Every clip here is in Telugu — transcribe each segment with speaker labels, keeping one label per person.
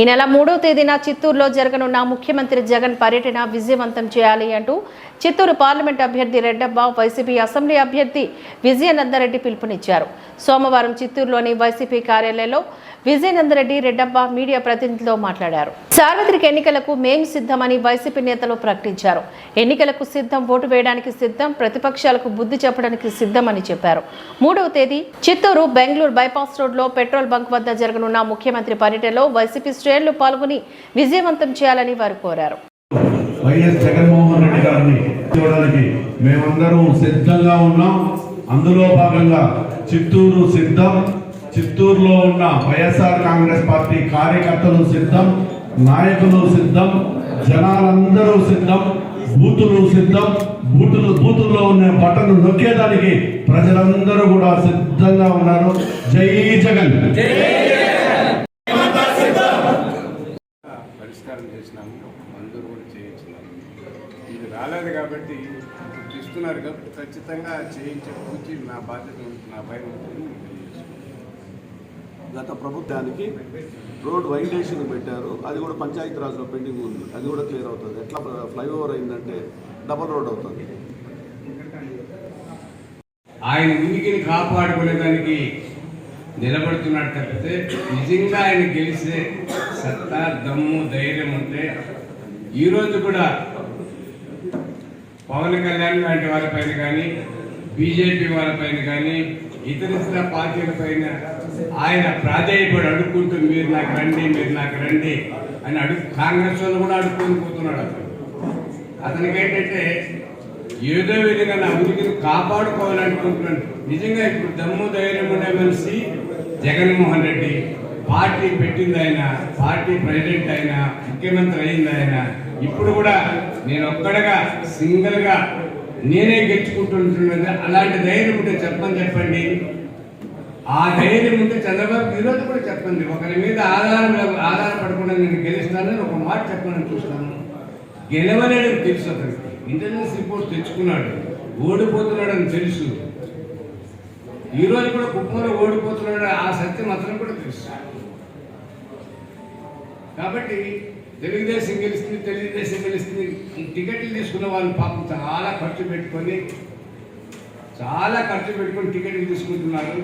Speaker 1: ఈ నెల మూడో తేదీన చిత్తూరులో జరగనున్న ముఖ్యమంత్రి జగన్ పర్యటన విజయవంతం చేయాలి అంటూ చిత్తూరు పార్లమెంట్ అభ్యర్థి రెడ్డబ్బ వైసీపీ అసెంబ్లీ అభ్యర్థి విజయనందరెడ్డి పిలుపునిచ్చారు. సోమవారం చిత్తూరులోని వైసీపీ కార్యాలయంలో విజయనందరెడ్డి రెడ్డబ్బ మీడియా ప్రతినిధులతో మాట్లాడారు. సార్వత్రిక ఎన్నికలకు మేం సిద్ధమని వైసీపీ నేతలు ప్రకటించారు. ఎన్నికలకు సిద్ధం ఓటు వేయడానికి సిద్ధం ప్రతిపక్షాలకు బుద్ధి చెప్పడానికి సిద్ధమని చెప్పారు. మూడవ తేదీ చిత్తూరు బెంగళూరు బైపాస్ రోడ్లో పెట్రోల్ బంక్ వద్ద జరగనున్న ముఖ్యమంత్రి పర్యటనలో వైసీపీ శ్రేణులు పాల్గొని విజయవంతం చేయాలని వారు కోరారు.
Speaker 2: వైఎస్ జగన్మోహన్ రెడ్డి గారిని చూడడానికి మేమందరం సిద్ధంగా ఉన్నాం. అందులో భాగంగా చిత్తూరు సిద్ధం చిత్తూరులో ఉన్న వైఎస్ఆర్ కాంగ్రెస్ పార్టీ కార్యకర్తలు సిద్ధం నాయకులు సిద్ధం జనాలందరూ సిద్ధం బూతులు సిద్ధం బూతులు బూతుల్లో ఉన్న బటన్ నొక్కేదానికి ప్రజలందరూ కూడా సిద్ధంగా ఉన్నారు. జై జగన్.
Speaker 3: పరిష్కారం చేసినాము మంజూరు కూడా చేయించినాము. ఇది రాలేదు కాబట్టి ఇస్తున్నారు కాబట్టి ఖచ్చితంగా చేయించే నా బాధ్యత నా భయం ఉంటుంది.
Speaker 4: గత ప్రభుత్వానికి రోడ్ వైండేషన్ పెట్టారు. అది కూడా పంచాయతీ రాజ్లో పెండింగ్ ఉంది. అది కూడా క్లియర్ అవుతుంది. ఎట్లా ఫ్లైఓవర్ అయిందంటే డబల్ రోడ్ అవుతుంది.
Speaker 3: ఆయన ఉనికిని కాపాడుకునేదానికి నిలబడుతున్నాడు తప్పితే నిజంగా ఆయన గెలిస్తే సత్తా దమ్ము ధైర్యం ఉంటే ఈరోజు కూడా పవన్ కళ్యాణ్ లాంటి వారిపైన కానీ బీజేపీ వారిపైన కానీ ఇతర ఇతర పార్టీల పైన ఆయన ప్రాధాన్యపడి అడుక్కుంటూ మీరు నాకు రండి మీరు నాకు రండి అని అడుగు కాంగ్రెస్ వాళ్ళు కూడా అడుక్కొని పోతున్నాడు అతను. అతనికి ఏంటంటే ఏదో విధంగా నా ఉనికిని కాపాడుకోవాలనుకుంటున్నాను. నిజంగా ఇప్పుడు దమ్ము ధైర్యం ఉండే మనిషి జగన్మోహన్ రెడ్డి. పార్టీ పెట్టింది ఆయన పార్టీ ప్రెసిడెంట్ ఆయన ముఖ్యమంత్రి అయింది ఆయన. ఇప్పుడు కూడా నేను ఒక్కడగా సింగిల్గా నేనే గెలుచుకుంటుంటున్నది. అలాంటి ధైర్యం ఉంటే చెప్పని చెప్పండి. ఆ ధైర్యం ఉంటే చంద్రబాబు ఈరోజు కూడా చెప్పండి. ఒకరి మీద ఆధారం ఆధారపడకుండా నేను గెలుస్తానని ఒక మాట చెప్పాలని చూస్తాను. గెలవలేడని తెలుసు అతనికి. ఇంటెలిజెన్స్ రిపోర్ట్ తెచ్చుకున్నాడు. ఓడిపోతున్నాడని తెలుసు. ఈరోజు కూడా కుప్పంలో ఓడిపోతున్నాడు. ఆ సత్యం అతను కూడా తెలుసు. కాబట్టి తెలుగుదేశం గెలుస్తుంది తెలుగుదేశం గెలుస్తుంది. ఈ టికెట్లు తీసుకున్న వాళ్ళు పాపం చాలా ఖర్చు పెట్టుకొని చాలా ఖర్చు పెట్టుకొని టికెట్లు తీసుకుంటున్నారు.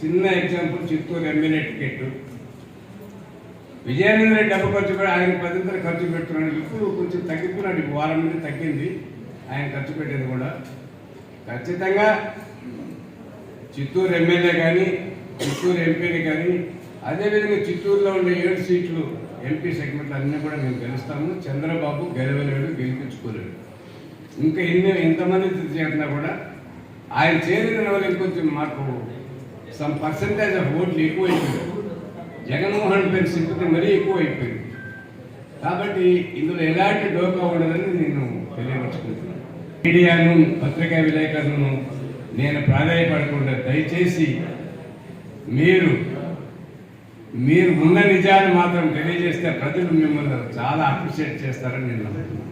Speaker 3: చిన్న example Chittoor MLA ticket Vijayananda Reddy డబ్బు ఖర్చు పెట్టి ఆయన పదింతలు ఖర్చు పెట్టుకున్నాడు ఇప్పుడు కొంచెం తగ్గిపోయినాడు వారం నుండి తగ్గింది. ఆయన ఖర్చు పెట్టేది కూడా. ఖచ్చితంగా చిత్తూరు ఎమ్మెల్యే కానీ చిత్తూరు ఎంపీని కానీ అదేవిధంగా చిత్తూరులో ఉండే ఏడు సీట్లు ఎంపీ సెగ్మెంట్లు అన్నీ కూడా మేము గెలుస్తాము. చంద్రబాబు గెలవలేడు గెలిపించుకోలేడు. ఇంకా ఎన్ని ఎంతమంది చేసినా కూడా ఆయన చేరిన వాళ్ళు కొంచెం మాకు సమ్ పర్సంటేజ్ ఆఫ్ ఓట్లు ఎక్కువ అయిపోయింది జగన్మోహన్ పేరు సింపతి మరీ ఎక్కువ అయిపోయింది కాబట్టి ఇందులో ఎలాంటి డోకా ఉండదని నేను తెలియపరుచుకుంటున్నాను మీడియాను పత్రికా విలేకరులను నేను ప్రాధాన్యపడకుండా దయచేసి మీరు మీరు ఉన్న నిజాన్ని మాత్రం తెలియజేస్తే ప్రజలు మిమ్మల్ని చాలా అప్రిషియేట్ చేస్తారని నేను